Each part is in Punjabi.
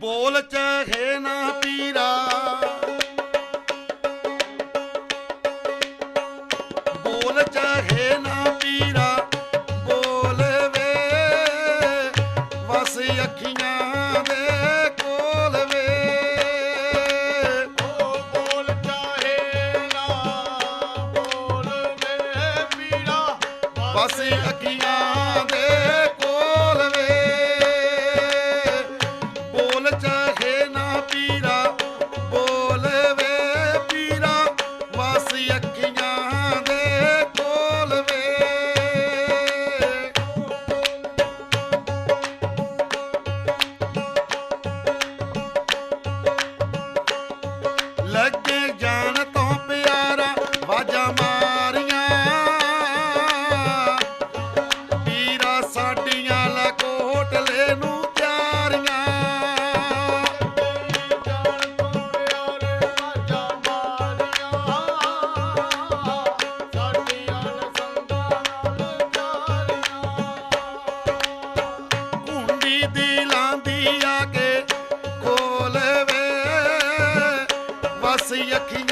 ਬੋਲ ਚਾਹੇ ਨਾ ਪੀਰਾ। से अखियां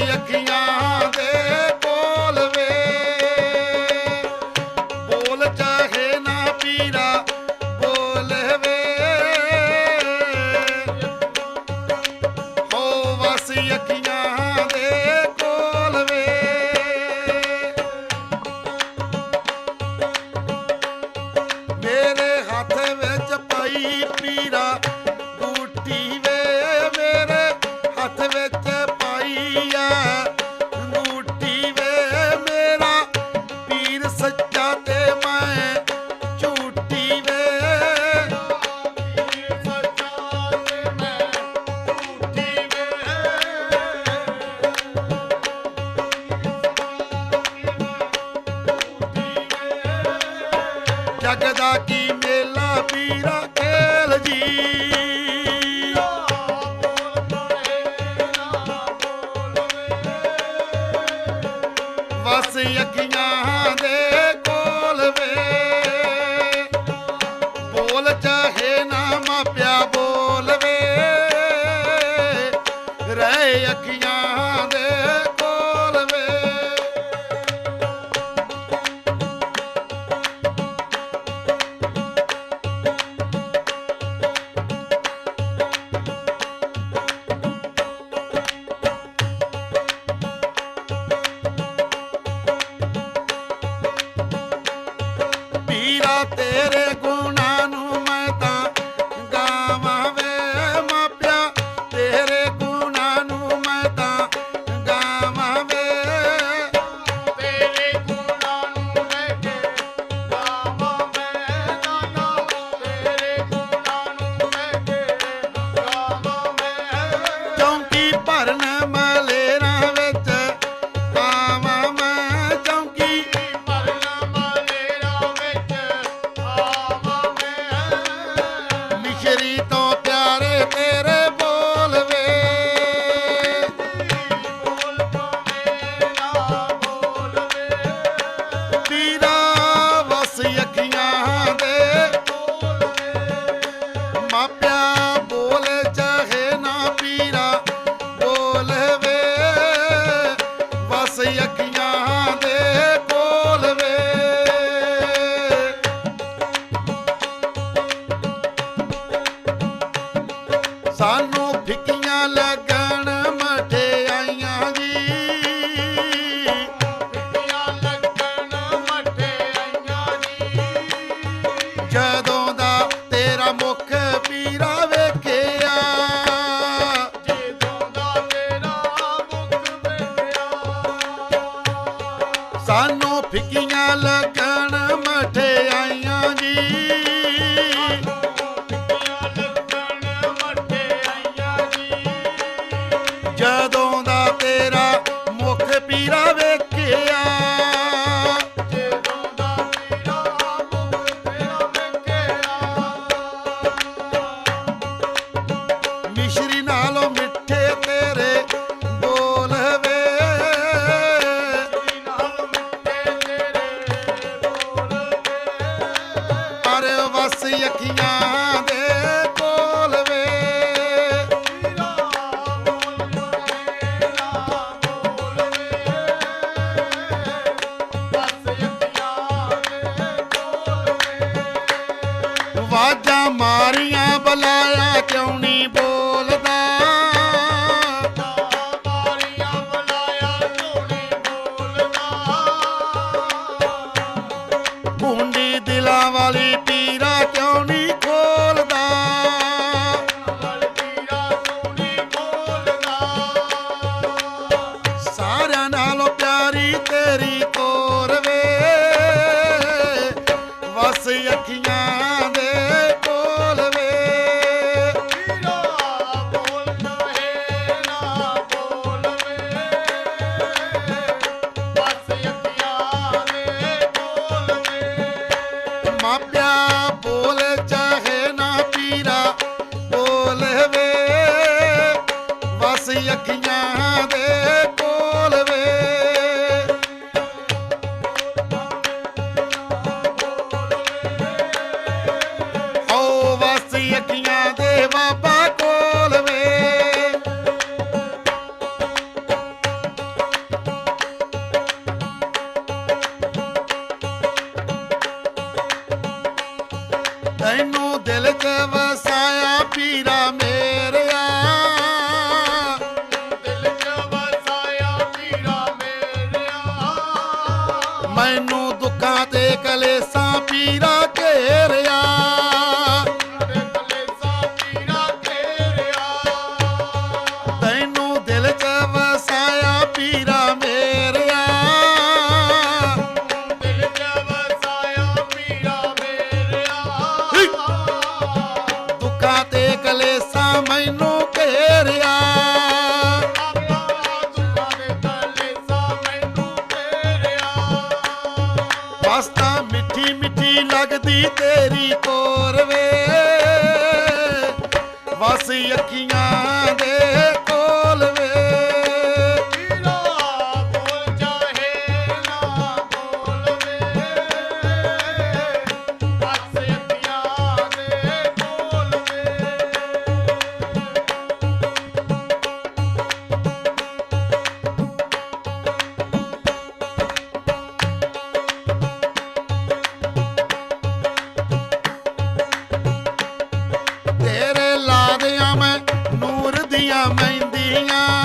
ਅੱਖੀਆਂ ਦੇ ਬੋਲ ਵੇ। ਬੋਲ ਚਾਹੇ ਨਾ ਪੀਰਾ ਬੋਲ ਵੇ। ਹੋ ਅੱਖੀਆਂ ਲੱਗਦਾ ਕੀ ਮੇਲਾ ਪੀਰਾ ਖੇਲ ਜੀ। ਵਸ ਅੱਖੀਆਂ ਦੇ tereré. que un niño ਤੈਨੂੰ ਦਿਲ ਵਸਾਇਆ ਪੀਰਾ ਮੇਰਿਆ। ਮੈਨੂੰ ਦੁੱਖਾਂ ਤੇ ਕਲੇਸਾਂ ਪੀਰਾ ਮਸਤਾ ਮਿੱਠੀ ਮਿੱਠੀ ਲੱਗਦੀ ਤੇਰੀ ਕੋਲ। ਤੇਰੇ ਲਾਦਿਆਂ ਮੈਂ ਨੂਰ ਦੀਆਂ ਮਹਿੰਦੀਆਂ।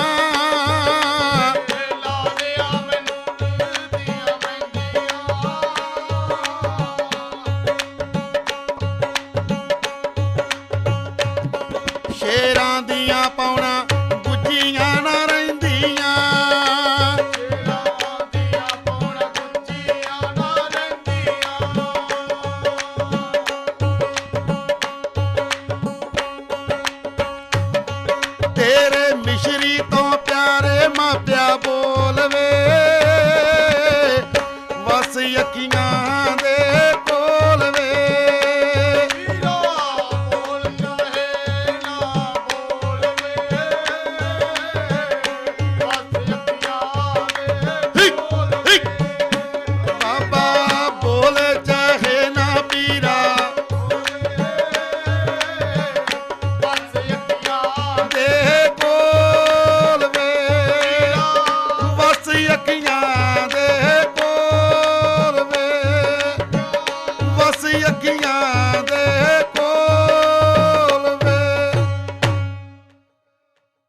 ਅੱਖੀਆਂ ਦੇ